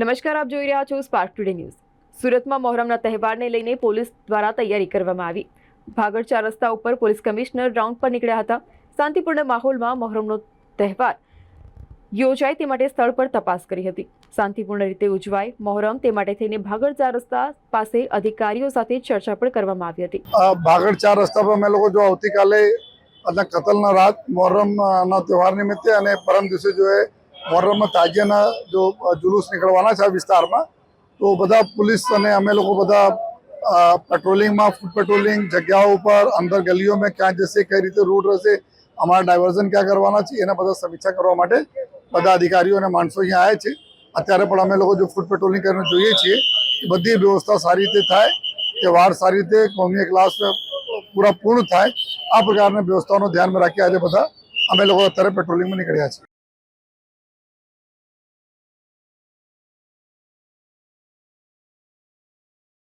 નમસ્કાર, આપ જોઈ રહ્યા છો સ્પાર્ક ટુડે ન્યૂઝ સુરતમાં મોહરમના તહેવારને લઈને પોલીસ દ્વારા તૈયારી કરવામાં આવી. ભાગળ ચાર રસ્તા ઉપર પોલીસ કમિશનર રાઉન્ડ પર નીકળ્યા હતા. શાંતિપૂર્ણ માહોલમાં મોહરમનો તહેવાર યોજાય તે માટે સ્થળ પર તપાસ કરી હતી. શાંતિપૂર્ણ રીતે ઉજવાય મોહરમ તે માટે થઈને ભાગળ ચાર રસ્તા પાસે અધિકારીઓ સાથે ચર્ચા પણ કરવામાં આવી હતી. ભાગળ ચાર રસ્તા પર અમે લોકો જો આવતીકાલે કતલના રાત મોહર્રમના તહેવાર નિમિત્તે અને પરમ દિવસે જો મોહર્રમના તાજિયાના જો જુલુસ નીકળવાના છે આ વિસ્તારમાં, તો બધા પોલીસ અને અમે લોકો બધા પેટ્રોલિંગમાં, ફૂડ પેટ્રોલિંગ જગ્યાઓ ઉપર, અંદર ગલીઓમાં ક્યાં જશે, કઈ રીતે રૂટ રહેશે, અમારા ડાયવર્ઝન ક્યાં કરવાના છે, એના બધા સમીક્ષા કરવા માટે બધા અધિકારીઓ અને માણસો અહીંયા આવ્યા છે. અત્યારે પણ અમે લોકો જો ફૂડ પેટ્રોલિંગ કરીને જોઈએ છીએ, એ બધી વ્યવસ્થા સારી રીતે થાય તહેવાર સારી રીતે કોમી ક્લાસ પૂરા પૂર્ણ થાય, આ પ્રકારની વ્યવસ્થાઓનું ધ્યાનમાં રાખી આજે બધા અમે લોકો અત્યારે પેટ્રોલિંગમાં નીકળ્યા છીએ.